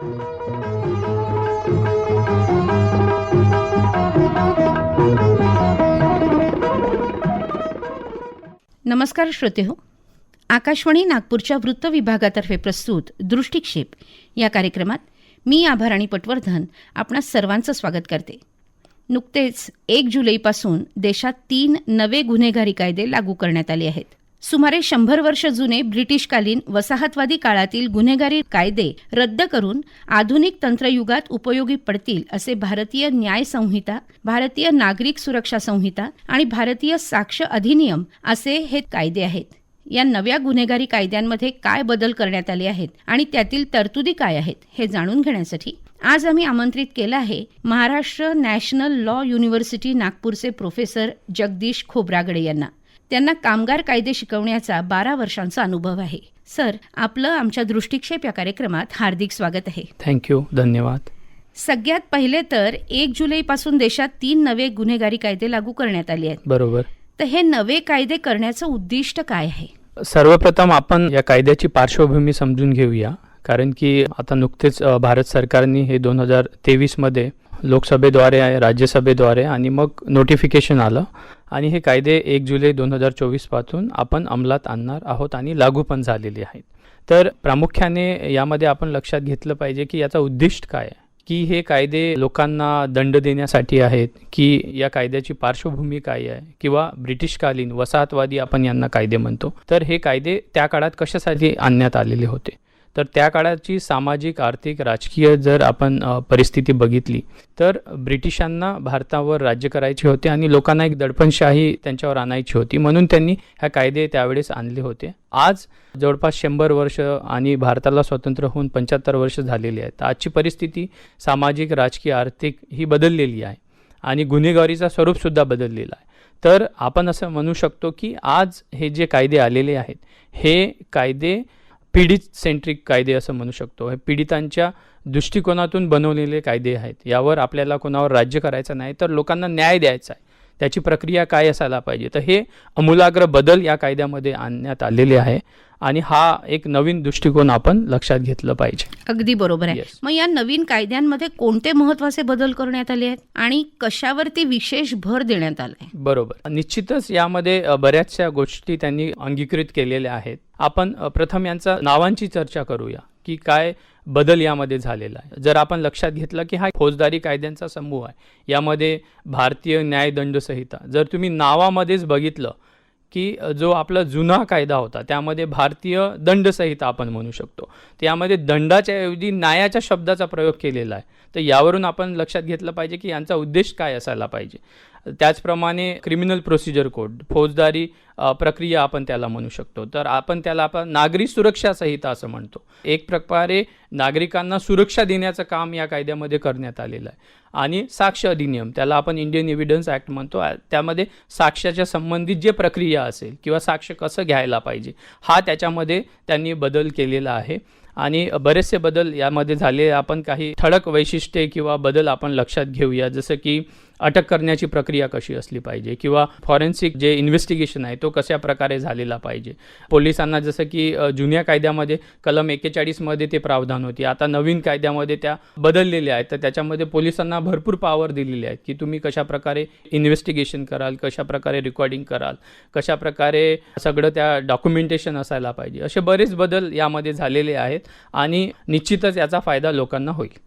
नमस्कार श्रोते हो. आकाशवाणी नागपूरच्या वृत्त विभागातर्फे प्रस्तुत दृष्टिक्षेप या कार्यक्रमात मी आभाराणी पटवर्धन आपणा सर्वांचं स्वागत करते. नुकतेच एक जुलैपासून देशात तीन नवे गुन्हेगारी कायदे लागू करण्यात आले आहेत. सुमारे शंभर वर्ष जुने ब्रिटिशकालीन वसाहतवादी काळातील गुन्हेगारी कायदे रद्द करून आधुनिक तंत्रयुगात उपयोगी पडतील असे भारतीय न्याय संहिता भारतीय नागरिक सुरक्षा संहिता आणि भारतीय साक्ष अधिनियम असे हे कायदे आहेत. या नव्या गुन्हेगारी कायद्यांमध्ये काय बदल करण्यात आले आहेत आणि त्यातील तरतुदी काय आहेत हे जाणून घेण्यासाठी आज आम्ही आमंत्रित केलं आहे महाराष्ट्र नॅशनल लॉ युनिव्हर्सिटी नागपूरचे प्रोफेसर जगदीश खोब्रागडे यांना. त्यांना कामगार कायदे शिकवण्याचा बारा वर्षांचा अनुभव आहे. सर आपलं आमच्या दृष्टिक्षेप या कार्यक्रमात हार्दिक स्वागत आहे. थँक्यू धन्यवाद. सगळ्यात पहिले तर एक जुलैपासून देशात तीन नवे गुन्हेगारी कायदे लागू करण्यात आले आहेत. बरोबर. तर हे नवे कायदे करण्याचं उद्दिष्ट काय आहे? सर्वप्रथम आपण या कायद्याची पार्श्वभूमी समजून घेऊया. कारण की आता नुकतेच भारत सरकारने हे दोन हजार तेवीसमध्ये लोकसभेद्वारे राज्यसभेद्वारे आणि मग नोटिफिकेशन आलं. आणि हे कायदे एक जुलै दोन हजार चोवीसपासून आपण अंमलात आणणार आहोत आणि लागू पण झालेले आहेत. तर प्रामुख्याने यामध्ये आपण लक्षात घेतलं पाहिजे की याचा उद्दिष्ट काय आहे? की हे कायदे लोकांना दंड देण्यासाठी आहेत की या कायद्याची पार्श्वभूमी काय आहे? किंवा ब्रिटिशकालीन वसाहतवादी आपण यांना कायदे म्हणतो. तर हे कायदे त्या काळात कशासाठी आणण्यात आलेले होते? तर त्या काळाची सामाजिक आर्थिक राजकीय जर आपण परिस्थिती बघितली तर ब्रिटिशांना भारतावर राज्य करायचे होते आणि लोकांना एक दडपणशाही त्यांच्यावर आणायची होती म्हणून त्यांनी ह्या कायदे त्यावेळेस आणले होते. आज जवळपास शंभर वर्ष आणि भारताला स्वतंत्र होऊन पंच्याहत्तर वर्ष झालेली आहेत. आजची परिस्थिती सामाजिक राजकीय आर्थिक ही बदललेली आहे आणि गुन्हेगारीचा स्वरूपसुद्धा बदललेला आहे. तर आपण असं म्हणू शकतो की आज हे जे कायदे आलेले आहेत हे कायदे पीडित सेंट्रिक कायदे असं म्हणू शकतो. हे पीडितांच्या दृष्टिकोनातून बनवलेले कायदे आहेत. यावर आपल्याला कोणावर राज्य करायचं नाही तर लोकांना न्याय द्यायचा आहे. त्याची प्रक्रिया काय असायला पाहिजे? तर हे अमूलाग्र बदल या कायद्यामध्ये आणण्यात आलेले आहे. आणि हा एक नवीन दृष्टिकोन आपण लक्षात घेतलं पाहिजे. अगदी बरोबर आहे. Yes. मग या नवीन कायद्यांमध्ये कोणते महत्त्वाचे बदल करण्यात आले आहेत आणि कशावरती विशेष भर देण्यात आलाय बरोबर. निश्चितच यामध्ये बऱ्याचशा गोष्टी त्यांनी अंगीकृत केलेल्या आहेत. आपण प्रथम यांचा नावांची चर्चा करूया की काय बदल यामध्ये झालेला आहे. जर आपण लक्षात घेतलं की हा फौजदारी कायद्यांचा समूह आहे यामध्ये भारतीय न्यायदंड संहिता जर तुम्ही नावामध्येच बघितलं की जो आपला जुना कायदा होता त्यामध्ये भारतीय दंड संहिता आपण म्हणू शकतो. त्यामध्ये दंडाच्या ऐवजी न्यायाच्या शब्दाचा प्रयोग केलेला आहे. तर यावरून आपण लक्षात घेतलं पाहिजे की यांचा उद्देश काय असायला पाहिजे. त्याचप्रमाणे क्रिमिनल प्रोसिजर कोड फौजदारी प्रक्रिया आपण त्याला म्हणू शकतो. तर आपण त्याला आपण नागरी सुरक्षा संहिता असं म्हणतो. एक प्रकारे नागरिकांना सुरक्षा देण्याचं काम या कायद्यामध्ये करण्यात आलेलं आहे. आणि साक्ष अधिनियम त्याला आपण इंडियन एव्हिडन्स ॲक्ट म्हणतो. त्यामध्ये साक्ष्याच्या संबंधित जे प्रक्रिया असेल किंवा साक्ष कसं घ्यायला पाहिजे हा त्याच्यामध्ये त्यांनी बदल केलेला आहे. आणि बरेचसे बदल यामध्ये झाले. आपण काही ठळक वैशिष्ट्ये किंवा बदल आपण लक्षात घेऊया. जसं की अटक करण्याची प्रक्रिया कशी असली पाहिजे किंवा फॉरेन्सिक जे इन्व्हेस्टिगेशन आहे तो कशा प्रकारे झालेला पाहिजे? पोलिसांना जसं की जुन्या कायद्यामध्ये कलम एकेचाळीसमध्ये ते प्रावधान होती. आता नवीन कायद्यामध्ये त्या बदललेल्या आहेत. तर त्याच्यामध्ये पोलिसांना भरपूर पॉवर दिलेली आहेत की तुम्ही कशा प्रकारे इन्व्हेस्टिगेशन कराल कशा प्रकारे रेकॉर्डिंग कराल कशा प्रकारे सगळं त्या डॉक्युमेंटेशन असायला पाहिजे. असे बरेच बदल यामध्ये झालेले आहेत आणि निश्चितच याचा फायदा लोकांना होईल.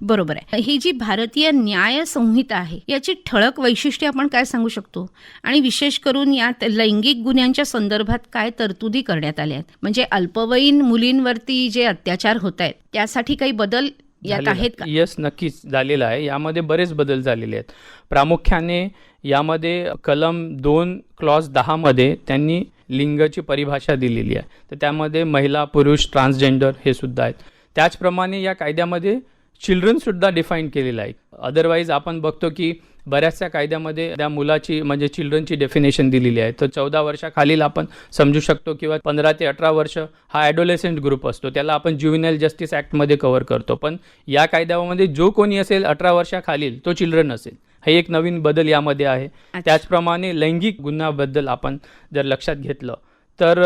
बरोबर आहे. ही जी भारतीय न्याय संहिता आहे याची ठळक वैशिष्ट्ये आपण काय सांगू शकतो? आणि विशेष करून यात लैंगिक गुन्ह्यांच्या संदर्भात काय तरतुदी करण्यात आल्या आहेत? म्हणजे अल्पवयीन मुलींवरती जे अत्याचार होत आहेत त्यासाठी काही बदल यात आहेत का? यस नक्कीच झालेलं आहे. यामध्ये बरेच बदल झालेले आहेत. प्रामुख्याने यामध्ये कलम दोन क्लॉज दहामध्ये त्यांनी लिंगाची परिभाषा दिलेली आहे. तर त्यामध्ये महिला पुरुष ट्रान्सजेंडर हे सुद्धा आहेत. त्याचप्रमाणे या कायद्यामध्ये चिल्ड्रनसुद्धा डिफाईन केलेलं आहे. अदरवाईज आपण बघतो की बऱ्याचशा कायद्यामध्ये त्या मुलाची म्हणजे चिल्ड्रनची डेफिनेशन दिलेली आहे. तर चौदा वर्षाखालील आपण समजू शकतो किंवा पंधरा ते अठरा वर्ष हा ॲडोलेसेंट ग्रुप असतो. त्याला आपण ज्युव्हिनल जस्टिस ॲक्टमध्ये कव्हर करतो. पण या कायद्यामध्ये जो कोणी असेल अठरा वर्षाखालील तो चिल्ड्रन असेल. हे एक नवीन बदल यामध्ये आहे. त्याचप्रमाणे लैंगिक गुन्ह्याबद्दल आपण जर लक्षात घेतलं तर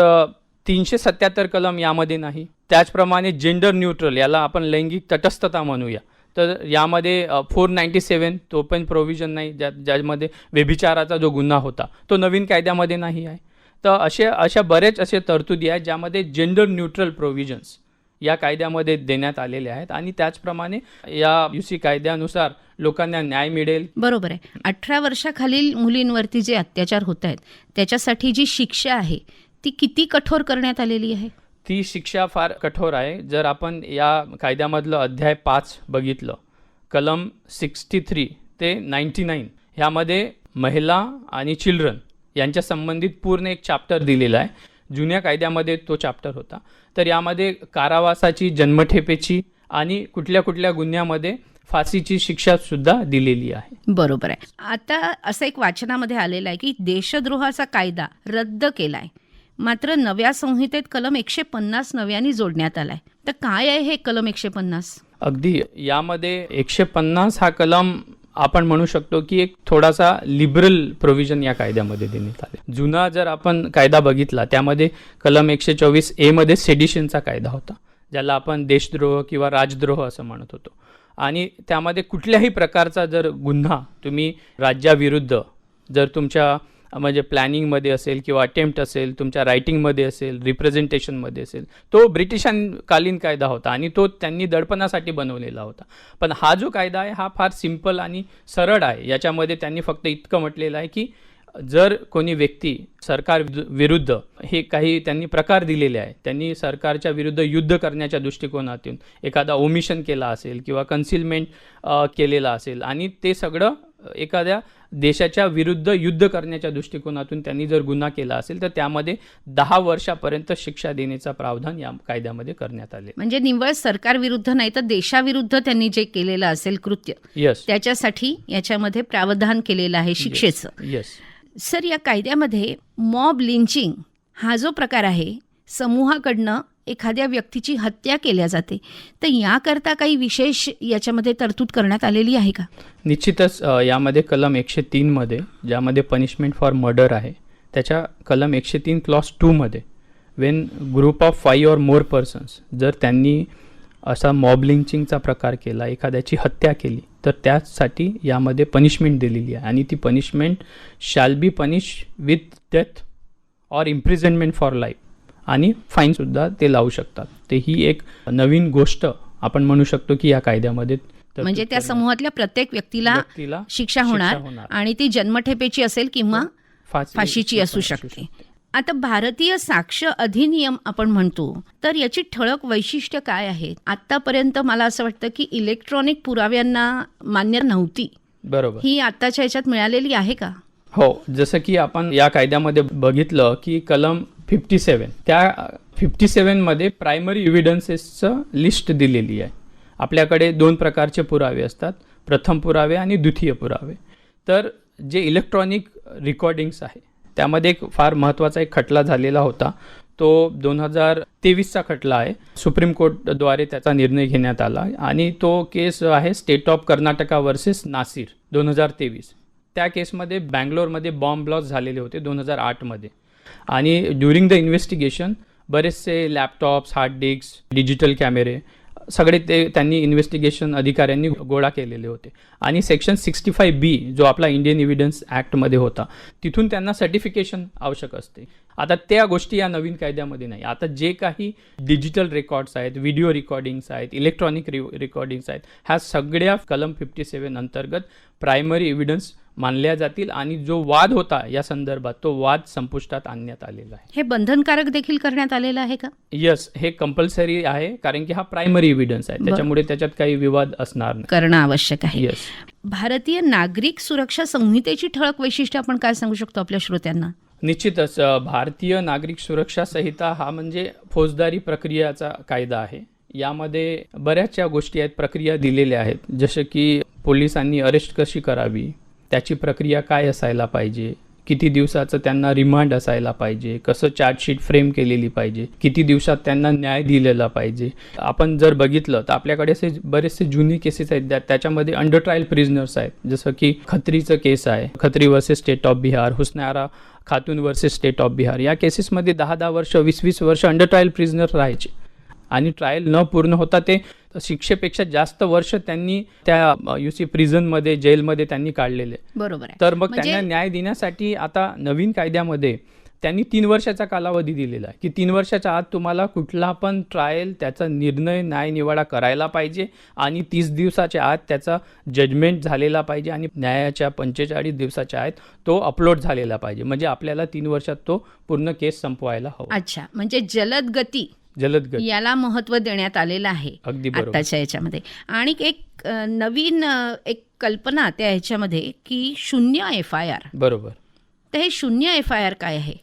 तीनशे सत्याहत्तर कलम यामध्ये नाही. त्याचप्रमाणे जेंडर न्यूट्रल याला आपण लैंगिक तटस्थता म्हणूया. तर यामध्ये फोर नाईंटी सेवन तो पण प्रोव्हिजन नाही ज्या ज्यामध्ये व्यभिचाराचा जो गुन्हा होता तो नवीन कायद्यामध्ये नाही आहे. तर असे अशा बरेच असे तरतुदी आहेत ज्यामध्ये जेंडर न्यूट्रल प्रोव्हिजन्स या कायद्यामध्ये देण्यात आलेले आहेत आणि त्याचप्रमाणे या यू सी कायद्यानुसार लोकांना न्याय मिळेल. बरोबर आहे. अठरा वर्षाखालील मुलींवरती जे अत्याचार होत आहेत त्याच्यासाठी जी शिक्षा आहे ती किती कठोर करण्यात आलेली आहे? ती शिक्षा फार कठोर आहे. जर आपण या कायद्यामधलं अध्याय पाच बघितलं कलम सिक्स्टी थ्री ते नाईन्टी नाईन ह्यामध्ये महिला आणि चिल्ड्रन यांच्या संबंधित पूर्ण एक चॅप्टर दिलेला आहे. जुन्या कायद्यामध्ये तो चॅप्टर होता. तर यामध्ये कारावासाची जन्मठेपेची आणि कुठल्या कुठल्या गुन्ह्यामध्ये फाशीची शिक्षा सुद्धा दिलेली आहे. बरोबर आहे. आता असं एक वाचनामध्ये आलेलं आहे की देशद्रोहाचा कायदा रद्द केलाय. मात्र नव्या संहितेत कलम एकशे पन्नास नव्याने जोडण्यात आलाय. तर काय आहे हे कलम एकशे पन्नास अगदी यामध्ये एकशे पन्नास हा कलम आपण म्हणू शकतो की एक थोडासा लिबरल प्रोव्हिजन या कायद्यामध्ये देण्यात आले. जुना जर आपण कायदा बघितला त्यामध्ये कलम एकशे चोवीस एमध्ये सेडिशनचा कायदा होता ज्याला आपण देशद्रोह किंवा राजद्रोह असं म्हणत होतो. आणि त्यामध्ये कुठल्याही प्रकारचा जर गुन्हा तुम्ही राज्याविरुद्ध जर तुमच्या म्हणजे प्लॅनिंगमध्ये असेल किंवा अटेम्प्ट असेल तुमच्या रायटिंगमध्ये असेल रिप्रेझेंटेशनमध्ये असेल तो ब्रिटिशांकालीन कायदा होता आणि तो त्यांनी दडपणासाठी बनवलेला होता. पण हा जो कायदा आहे हा फार सिंपल आणि सरळ आहे. याच्यामध्ये त्यांनी फक्त इतकं म्हटलेलं आहे की जर कोणी व्यक्ती सरकार विरुद्ध हे काही त्यांनी प्रकार दिलेले आहे त्यांनी सरकारच्या विरुद्ध युद्ध करण्याच्या दृष्टिकोनातून एखादा ओमिशन केला असेल किंवा कन्सिलमेंट केलेला असेल आणि ते सगळं एखाद्या देशाच्या विरुद्ध युद्ध करण्याच्या दृष्टिकोनातून त्यांनी जर गुन्हा केला असेल तर त्यामध्ये दहा वर्षापर्यंत शिक्षा देण्याचा प्रावधान या कायद्यामध्ये करण्यात आले. म्हणजे निव्वळ सरकारविरुद्ध नाही तर देशाविरुद्ध त्यांनी जे केलेलं असेल कृत्य यस त्याच्यासाठी याच्यामध्ये प्रावधान केलेलं आहे शिक्षेचं. येस सर या कायद्यामध्ये मॉब लिंचिंग हा जो प्रकार आहे समूहाकडनं एखाद्या व्यक्तीची हत्या केल्या जाते. तर याकरता काही विशेष याच्यामध्ये तरतूद करण्यात आलेली आहे का? निश्चितच यामध्ये कलम एकशे तीनमध्ये ज्यामध्ये पनिशमेंट फॉर मर्डर आहे त्याच्या कलम एकशे तीन क्लॉस टूमध्ये when group of five or more persons जर त्यांनी असा मॉब लिंचिंगचा प्रकार केला एखाद्याची हत्या केली तर त्यासाठी यामध्ये पनिशमेंट दिलेली आहे. आणि ती punishment shall be punish with death or imprisonment for life आणि फाईनसुद्धा ते लावू शकतात. ते ही एक नवीन गोष्ट आपण म्हणू शकतो की या कायद्यामध्ये म्हणजे त्या समूहातल्या प्रत्येक व्यक्तीला शिक्षा होणार. आणि ती जन्मठेपेची असेल किंवा फाशी- फाशीची असू शकते. आता भारतीय साक्ष अधिनियम आपण म्हणतो तर याची ठळक वैशिष्ट्य काय आहेत? आतापर्यंत मला असं वाटतं की इलेक्ट्रॉनिक पुराव्यांना मान्य नव्हती. बरोबर. ही आताच्या याच्यात मिळालेली आहे का? हो जसं की आपण या कायद्यामध्ये बघितलं की कलम फिफ्टी सेवन त्या फिफ्टी सेवनमध्ये प्रायमरी इव्हिडन्सेसचं लिस्ट दिलेली आहे. आपल्याकडे दोन प्रकारचे पुरावे असतात. प्रथम पुरावे आणि द्वितीय पुरावे. तर जे इलेक्ट्रॉनिक रेकॉर्डिंग्स आहे त्यामध्ये एक फार महत्त्वाचा एक खटला झालेला होता. तो दोन हजार तेवीसचा खटला आहे. सुप्रीम कोर्टद्वारे त्याचा निर्णय घेण्यात आला आणि तो केस आहे state of Karnataka versus Nasir दोन हजार तेवीस. त्या केसमध्ये बँगलोरमध्ये बॉम्ब ब्लॉस्ट झालेले होते दोन हजार आठमध्ये. आणि ड्युरिंग द इन्व्हेस्टिगेशन बरेचसे लॅपटॉप्स हार्ड डिस्क डिजिटल कॅमेरे सगळे ते त्यांनी इन्व्हेस्टिगेशन अधिकाऱ्यांनी गोळा केलेले होते. आणि सेक्शन सिक्स्टी फाय बी जो आपला इंडियन एव्हिडन्स ॲक्टमध्ये होता तिथून त्यांना सर्टिफिकेशन आवश्यक असते. आता त्या गोष्टी या नवीन कायद्यामध्ये नाही. आता जे काही डिजिटल रेकॉर्ड्स आहेत व्हिडिओ रेकॉर्डिंग्स आहेत इलेक्ट्रॉनिक रि रेकॉर्डिंग्स आहेत ह्या सगळ्या कलम फिफ्टी सेवन अंतर्गत प्रायमरी एव्हिडन्स मानल्या जातील आणि जो वाद होता या संदर्भात तो वाद संपुष्टात आणण्यात आलेला आहे. हे बंधनकारक देखील करण्यात आलेलं आहे का? यस हे कंपल्सरी आहे कारण की हा प्रायमरी एव्हिडन्स आहे. त्याच्यामुळे त्याच्यात काही विवाद असणार नाही. करणं आवश्यक आहे. येस भारतीय नागरिक सुरक्षा संहितेची ठळक वैशिष्ट्य आपण काय सांगू शकतो आपल्या श्रोत्यांना? निश्चितच भारतीय नागरिक सुरक्षा संहिता हा म्हणजे फौजदारी प्रक्रियाचा कायदा आहे. यामध्ये बऱ्याचशा गोष्टी आहेत प्रक्रिया दिलेल्या आहेत. जसं की पोलिसांनी अरेस्ट कशी करावी त्याची प्रक्रिया काय असायला पाहिजे किती दिवसाचं त्यांना रिमांड असायला पाहिजे कसं चार्जशीट फ्रेम केलेली पाहिजे किती दिवसात त्यांना न्याय दिलेला पाहिजे. आपण जर बघितलं तर आपल्याकडे असे बरेचसे जुनी केसेस आहेत त्याच्यामध्ये अंडर ट्रायल प्रिझनर्स आहेत. जसं की खत्रीचं केस आहे Khatri versus state of Bihar Hussainara Khatoon versus state of Bihar. या केसेसमध्ये दहा दहा वर्ष वीस वीस वर्ष अंडर ट्रायल प्रिझनर राहायचे. आणि ट्रायल न पूर्ण होता ते शिक्षेपेक्षा जास्त वर्ष त्यांनी त्या यू सी प्रिझनमध्ये जेलमध्ये त्यांनी काढलेले. बरोबर आहे. तर मग म्हणजे- त्यांना न्याय देण्यासाठी आता नवीन कायद्यामध्ये त्यांनी तीन वर्षाचा कालावधी दिलेला आहे. की तीन वर्षाच्या आत तुम्हाला कुठला पण ट्रायल त्याचा निर्णय न्याय निवाडा करायला पाहिजे आणि तीस दिवसाच्या आत त्याचा जजमेंट झालेला पाहिजे आणि न्यायाच्या पंचेचाळीस दिवसाच्या आत तो अपलोड झालेला पाहिजे. म्हणजे आपल्याला तीन वर्षात तो पूर्ण केस संपवायला हवा. अच्छा. म्हणजे जलद गती जलद गती. याला महत्त्व देण्यात आलेलं आहे अगदी बरोबर. आत्ताच्या याच्यामध्ये. आणि एक नवीन एक कल्पना त्या ह्याच्यामध्ये की शून्य एफ आय आर बरोबर. तर हे शून्य एफ आय आर काय आहे?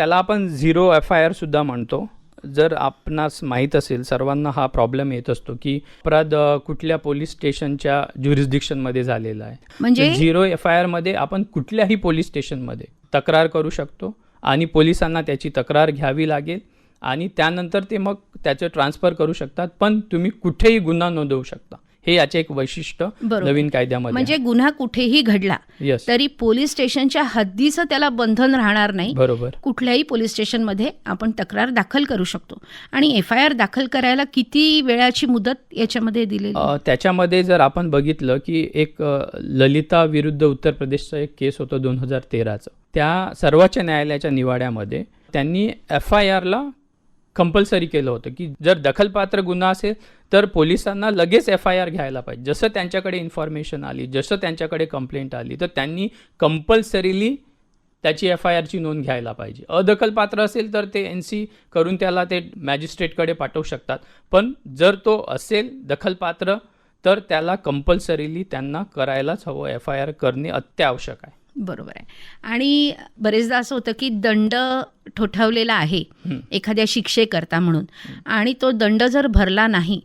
त्याला आपण झिरो एफ आय आर सुद्धा म्हणतो. जर आपणास माहीत असेल सर्वांना हा प्रॉब्लेम येत असतो की अपराध कुठल्या पोलीस स्टेशनच्या ज्युरिस्डिक्शनमध्ये झालेला आहे. म्हणजे? झिरो एफ आय आरमध्ये आपण कुठल्याही पोलीस स्टेशनमध्ये तक्रार करू शकतो आणि पोलिसांना त्याची तक्रार घ्यावी लागेल आणि त्यानंतर ते मग त्याचं ट्रान्सफर करू शकतात पण तुम्ही कुठेही गुन्हा नोंदवू शकता. हे याचे एक वैशिष्ट्य. नवीन कायद्यामध्ये म्हणजे गुन्हा कुठेही घडला तरी पोलीस स्टेशनच्या हद्दीचं त्याला बंधन राहणार नाही. बरोबर. कुठल्याही पोलीस स्टेशनमध्ये आपण तक्रार दाखल करू शकतो. आणि एफ आय आर दाखल करायला किती वेळाची मुदत याच्यामध्ये दिलेली? अ, त्याच्यामध्ये जर आपण बघितलं की एक ललिता विरुद्ध उत्तर प्रदेशचा एक केस होतं दोन हजार तेराचं. त्या सर्वोच्च न्यायालयाच्या निवाड्यामध्ये त्यांनी एफ आय आरला कंपल्सरी केलं होतं की जर दखलपात्र गुन्हा असेल तर पोलिसांना लगेच एफ आय आर घ्यायला पाहिजे. जसं त्यांच्याकडे इन्फॉर्मेशन आली जसं त्यांच्याकडे कंप्लेंट आली तर त्यांनी कंपल्सरीली त्याची एफ आय आरची नोंद घ्यायला पाहिजे. अदखलपात्र असेल तर ते एन सी करून त्याला ते मॅजिस्ट्रेटकडे पाठवू शकतात. पण जर तो असेल दखलपात्र तर त्याला कंपल्सरीली त्यांना करायलाच हवं. एफ आय आर करणे अत्यावश्यक आहे. बरोबर आहे. आणि बरेचदा असं होतं की दंड ठोठावलेला आहे. एखाद्या शिक्षेकरता म्हणून. आणि तो दंड जर भरला नाही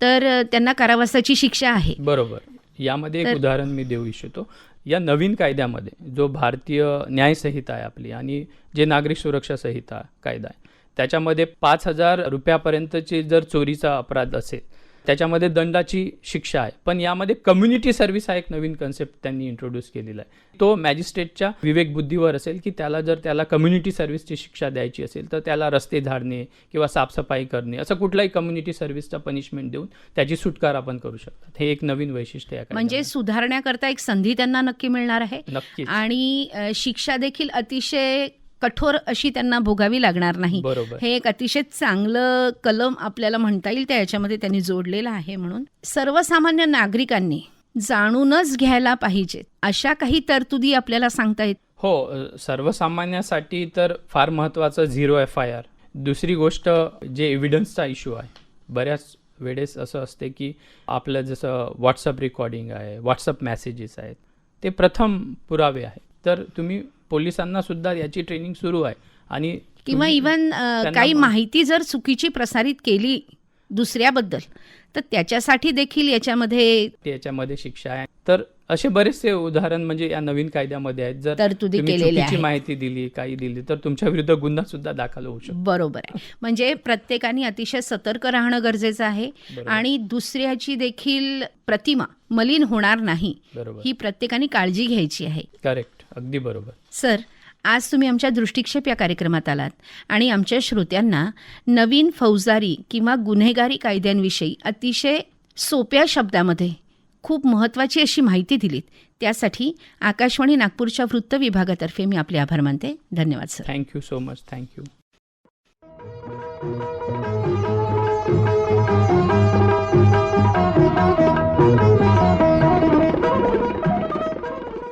तर त्यांना कारावासाची शिक्षा आहे. बरोबर. यामध्ये एक उदाहरण मी देऊ इच्छितो. या नवीन कायद्यामध्ये जो भारतीय न्याय संहिता आहे आपली आणि जे नागरिक सुरक्षा संहिता कायदा आहे त्याच्यामध्ये पाच हजार रुपयापर्यंतचे जर चोरीचा अपराध असेल त्याच्यामध्ये दंडाची शिक्षा आहे. पण यामध्ये कम्युनिटी सर्व्हिस हा एक नवीन कन्सेप्ट त्यांनी इंट्रोड्यूस केलेला आहे. तो मॅजिस्ट्रेटच्या विवेकबुद्धीवर असेल की त्याला जर त्याला कम्युनिटी सर्व्हिसची शिक्षा द्यायची असेल तर त्याला रस्ते झाडणे किंवा साफसफाई करणे असं कुठलाही कम्युनिटी सर्व्हिसचा पनिशमेंट देऊन त्याची सुटकार आपण करू शकतात. हे एक नवीन वैशिष्ट्य आहे म्हणजे. सुधारण्याकरता एक संधी त्यांना नक्की मिळणार आहे. नक्कीच. आणि शिक्षा देखील अतिशय कठोर अशी त्यांना भोगावी लागणार नाही. बरोबर. हे एक अतिशय चांगलं कलम आपल्याला म्हणता येईल. त्या याच्यामध्ये त्यांनी जोडलेलं आहे म्हणून. सर्वसामान्य नागरिकांनी जाणूनच घ्यायला पाहिजेत अशा काही तरतुदी आपल्याला सांगता येत हो सर्वसामान्यासाठी तर फार महत्त्वाचं झिरो एफ आय आर दुसरी गोष्ट जे एव्हिडन्सचा इश्यू आहे. बऱ्याच वेळेस असं असते की आपलं जसं व्हॉट्सअप रेकॉर्डिंग आहे व्हॉट्सअप मेसेजेस आहेत ते प्रथम पुरावे आहे तर तुम्ही पोलिसांना सुद्धा याची ट्रेनिंग सुरू आहे. आणि किंवा त्यांना काही माहिती जर चुकीची प्रसारित केली दुसऱ्याबद्दल तर त्याच्यासाठी देखील याच्यामध्ये याच्यामध्ये शिक्षा आहे. तर असे बरेचसे उदाहरण म्हणजे या नवीन कायद्यामध्ये आहेत. जर तुम्ही माहिती दिली काही दिली तर तुमच्या विरुद्ध गुन्हा सुद्धा दाखल होऊ शकतो. बरोबर आहे. म्हणजे प्रत्येकाने अतिशय सतर्क राहणं गरजेचं आहे. आणि दुसऱ्याची देखील प्रतिमा मलिन होणार नाही. ही प्रत्येकाने काळजी घ्यायची आहे. करेक्ट अगदी बरोबर. सर आज तुम्ही आमच्या दृष्टिक्षेप या कार्यक्रमात आलात आणि आमच्या श्रोत्यांना नवीन फौजदारी किंवा गुन्हेगारी कायद्यांविषयी अतिशय सोप्या शब्दामध्ये खूप महत्त्वाची अशी माहिती दिलीत. त्यासाठी आकाशवाणी नागपूरच्या वृत्त विभागातर्फे मी आपले आभार मानते. धन्यवाद sir. Thank you so much thank you